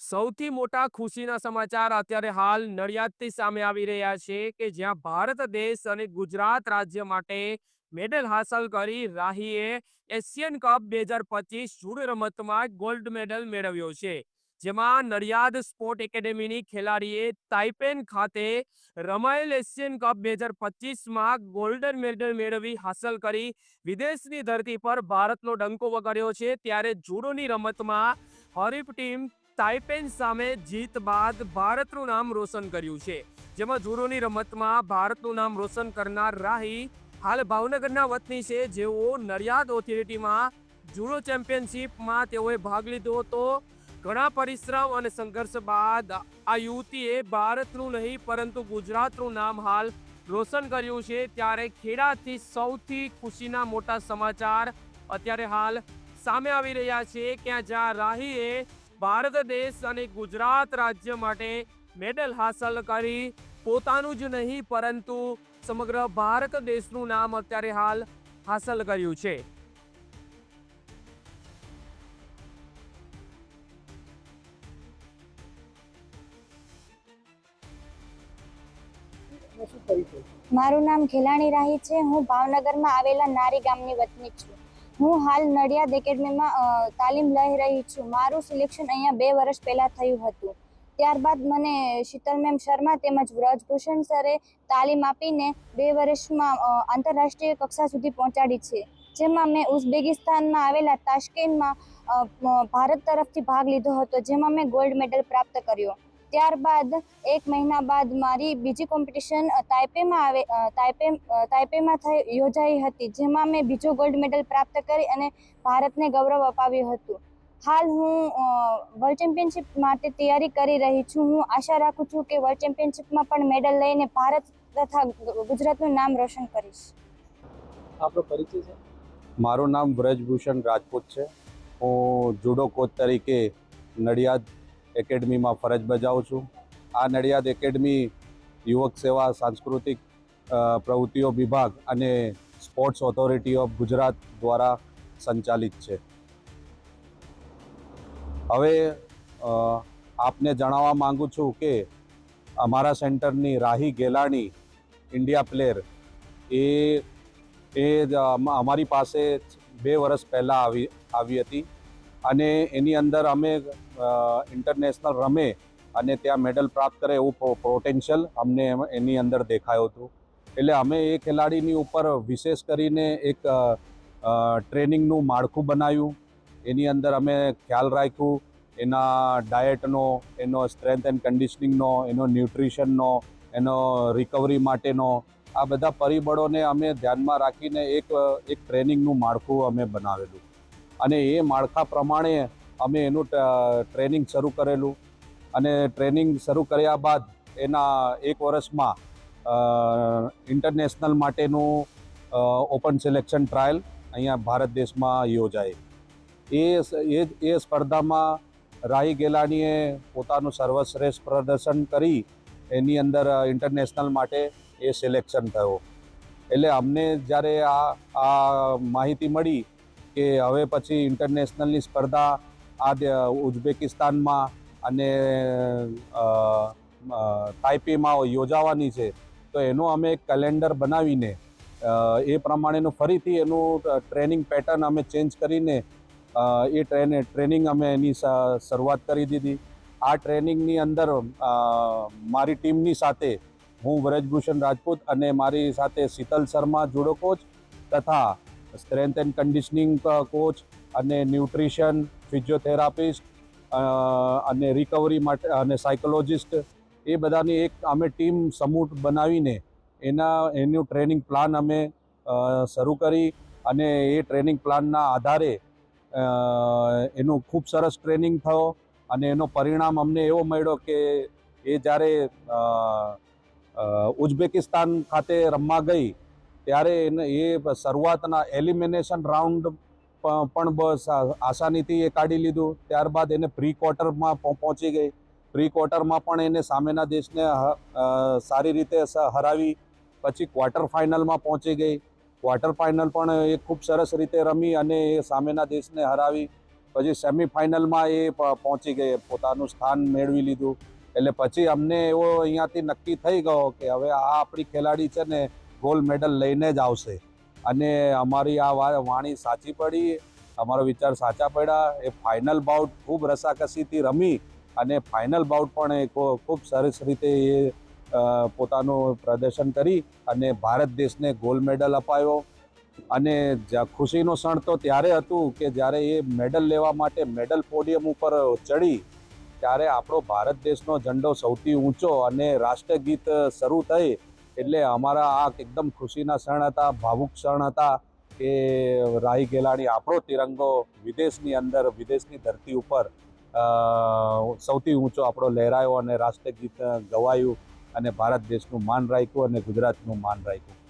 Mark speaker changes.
Speaker 1: સૌથી મોટા ખુશીના સમાચાર અત્યારે હાલ નડિયાદથી સામે આવી રહ્યા છે કે જ્યાં ભારત દેશ અને ગુજરાત રાજ્ય માટે મેડલ હાંસલ કરી રાહીએ એશિયન કપ બે હજાર પચીસ જૂડ રમતમાં ગોલ્ડ મેડલ મેળવ્યો છે. જેમાં નડિયાદ સ્પોર્ટ એકેડેમીની ખેલાડીએ તાઇપેન ખાતે રમાયેલ એશિયન કપ બે હજાર પચીસમાં ગોલ્ડન મેડલ મેળવી હાંસલ કરી વિદેશની ધરતી પર ભારતનો ડંકો વગાડ્યો છે. ત્યારે જુડોની રમતમાં હરીફ ટીમ તાઇપેન સામે જીત બાદ ભારતનું નામ રોશન કર્યું છે. જેમાં જુડોની રમતમાં ભારતનું નામ રોશન કરનાર રાહી હાલ ભાવનગરના વતની છે. જેઓ નડિયાદ ઓથોરિટીમાં જુડો ચેમ્પિયનશિપમાં તેઓએ ભાગ લીધો હતો. ઘણા પરિશ્રમ અને સંઘર્ષ બાદ આ યુવતીએ ભારતનું નહીં, પરંતુ ગુજરાતનું નામ હાલ રોશન કર્યું છે. ત્યારે ખેડાથી સૌથી ખુશીના મોટા સમાચાર અત્યારે હાલ સામે આવી રહ્યા છે. કે જ્યાં રાહીએ ભારત દેશ અને ગુજરાત રાજ્ય માટે મેડલ હાંસલ કરી પોતાનું જ નહીં, પરંતુ સમગ્ર ભારત દેશનું નામ અત્યારે હાલ હાંસલ કર્યું છે.
Speaker 2: મારું નામ ખેલાણી રાહી છે. હું ભાવનગરમાં આવેલા નારી ગામની વતની છું. હું હાલ નડિયાદ એકેડમીમાં તાલીમ લઈ રહી છું. મારું સિલેક્શન અહીંયા બે વર્ષ પહેલાં થયું હતું. ત્યારબાદ મને શીતલ મેમ શર્મા તેમજ વ્રજભૂષણ સરે તાલીમ આપીને બે વર્ષમાં આંતરરાષ્ટ્રીય કક્ષા સુધી પહોંચાડી છે. જેમાં મેં ઉઝબેકિસ્તાનમાં આવેલા અ, ભારત તરફથી ભાગ લીધો હતો. જેમાં મેં ગોલ્ડ મેડલ પ્રાપ્ત કર્યો. ત્યારબાદ એક મહિના બાદ મારી બીજી કોમ્પિટિશન તાઇપેમાં આવે તાઇપે તાઇપેમાં થઈ યોજાઈ હતી જેમાં મેં બીજો ગોલ્ડ મેડલ પ્રાપ્ત કરી અને ભારતને ગૌરવ અપાવ્યું હતું. હાલ હું વર્લ્ડ ચેમ્પિયનશિપ માટે તૈયારી કરી રહી છું. હું આશા રાખું છું કે વર્લ્ડ ચેમ્પિયનશિપમાં પણ મેડલ લઈને ભારત તથા ગુજરાતનું નામ રોશન કરીશ.
Speaker 3: આપણો પરિચય છે?
Speaker 4: મારું નામ વ્રજભૂષણ રાજપૂત છે. હું જુડો કોચ તરીકે નડિયાદ એકેડમીમાં ફરજ બજાવું છું. આ નડિયાદ એકેડમી યુવક સેવા સાંસ્કૃતિક પ્રવૃત્તિઓ વિભાગ અને સ્પોર્ટ્સ ઓથોરિટી ઓફ ગુજરાત દ્વારા સંચાલિત છે. હવે આપને જણાવવા માંગુ છું કે અમારા સેન્ટરની રાહી ગેલાણી ઇન્ડિયા પ્લેયર એ એ અમારી પાસે બે વર્ષ પહેલાં આવી આવી હતી. અને એની અંદર અમે ઇન્ટરનેશનલ રમે અને ત્યાં મેડલ પ્રાપ્ત કરે એવું પોટેન્શિયલ અમને એની અંદર દેખાયું હતું. એટલે અમે એ ખેલાડીની ઉપર વિશેષ કરીને એક ટ્રેનિંગનું માળખું બનાવ્યું. એની અંદર અમે ખ્યાલ રાખ્યું. એના ડાયટનો એનો સ્ટ્રેન્થ એન્ડ કન્ડિશનિંગનો એનો ન્યુટ્રિશનનો એનો રિકવરી માટેનો, આ બધા પરિબળોને અમે ધ્યાનમાં રાખીને એક એક ટ્રેનિંગનું માળખું અમે બનાવેલું. અને એ માળખા પ્રમાણે અમે એનું ટ્રેનિંગ શરૂ કરેલું. અને ટ્રેનિંગ શરૂ કર્યા બાદ એના એક વર્ષમાં ઇન્ટરનેશનલ માટેનું ઓપન સિલેક્શન ટ્રાયલ અહીંયા ભારત દેશમાં યોજાય. એ એ એ સ્પર્ધામાં રાહી ગેલાનીએ પોતાનું સર્વશ્રેષ્ઠ પ્રદર્શન કરી એની અંદર ઇન્ટરનેશનલ માટે એ સિલેક્શન થયો. એટલે અમને જ્યારે આ આ માહિતી મળી કે હવે પછી ઇન્ટરનેશનલની સ્પર્ધા આ ઉઝબેકિસ્તાનમાં અને તાઇપીમાં યોજાવાની છે, તો એનું અમે કેલેન્ડર બનાવીને એ પ્રમાણેનું ફરીથી એનું ટ્રેનિંગ પેટર્ન અમે ચેન્જ કરીને એ ટ્રેને ટ્રેનિંગ અમે એની શરૂઆત કરી દીધી. આ ટ્રેનિંગની અંદર મારી ટીમની સાથે હું વ્રજભૂષણ રાજપૂત અને મારી સાથે શીતલ શર્મા જુડો કોચ તથા સ્ટ્રેન્થ એન્ડ કન્ડિશનિંગ કોચ અને ન્યુટ્રિશન, ફિઝિયોથેરાપિસ્ટ અને રિકવરી માટે, અને સાયકોલોજિસ્ટ, એ બધાની એક અમે ટીમ સમૂહ બનાવીને એના, એનું ટ્રેનિંગ પ્લાન અમે શરૂ કરી અને એ ટ્રેનિંગ પ્લાનના આધારે એનું ખૂબ સરસ ટ્રેનિંગ થયો અને એનો પરિણામ અમને એવો મળ્યો કે એ જ્યારે ઉઝબેકિસ્તાન ખાતે રમવા ગઈ ત્યારે એને એ શરૂઆતના એલિમિનેશન રાઉન્ડ પણ બસ આસાનીથી એ કાઢી લીધું. ત્યારબાદ એને પ્રી ક્વાર્ટરમાં પહોંચી ગઈ. પ્રી ક્વાર્ટરમાં પણ એને સામેના દેશને સારી રીતે હરાવી. પછી ક્વાર્ટર ફાઇનલમાં પહોંચી ગઈ. ક્વાર્ટર ફાઇનલ પણ એ ખૂબ સરસ રીતે રમી અને એ સામેના દેશને હરાવી. પછી સેમિફાઇનલમાં એ પહોંચી ગઈ પોતાનું સ્થાન મેળવી લીધું. એટલે પછી અમને એવો અહીંયાથી નક્કી થઈ ગયો કે હવે આ આપણી ખેલાડી છે ને ગોલ્ડ મેડલ લઈને જ આવશે. અને અમારી આ વાણી સાચી પડી, અમારો વિચાર સાચા પડ્યા, એ ફાઇનલ બાઉટ ખૂબ રસાકસીથી રમી અને ફાઇનલ બાઉટ પણ એ ખૂબ સરસ રીતે એ પોતાનું પ્રદર્શન કરી અને ભારત દેશને ગોલ્ડ મેડલ અપાયો. અને ખુશીનો ક્ષણ તો ત્યારે હતું કે જ્યારે એ મેડલ લેવા માટે મેડલ પોડિયમ ઉપર ચડી, ત્યારે આપણો ભારત દેશનો ઝંડો સૌથી ઊંચો અને રાષ્ટ્રગીત શરૂ થઈ. એટલે અમારા આ એકદમ ખુશીના ક્ષણ હતા, ભાવુક ક્ષણ હતા કે રાહી ગેલાણી આપણો તિરંગો વિદેશની અંદર, વિદેશની ધરતી ઉપર સૌથી ઊંચો આપણો લહેરાયો અને રાષ્ટ્રગીત ગવાયું અને ભારત દેશનું માન રાખ્યું અને ગુજરાતનું માન રાખ્યું.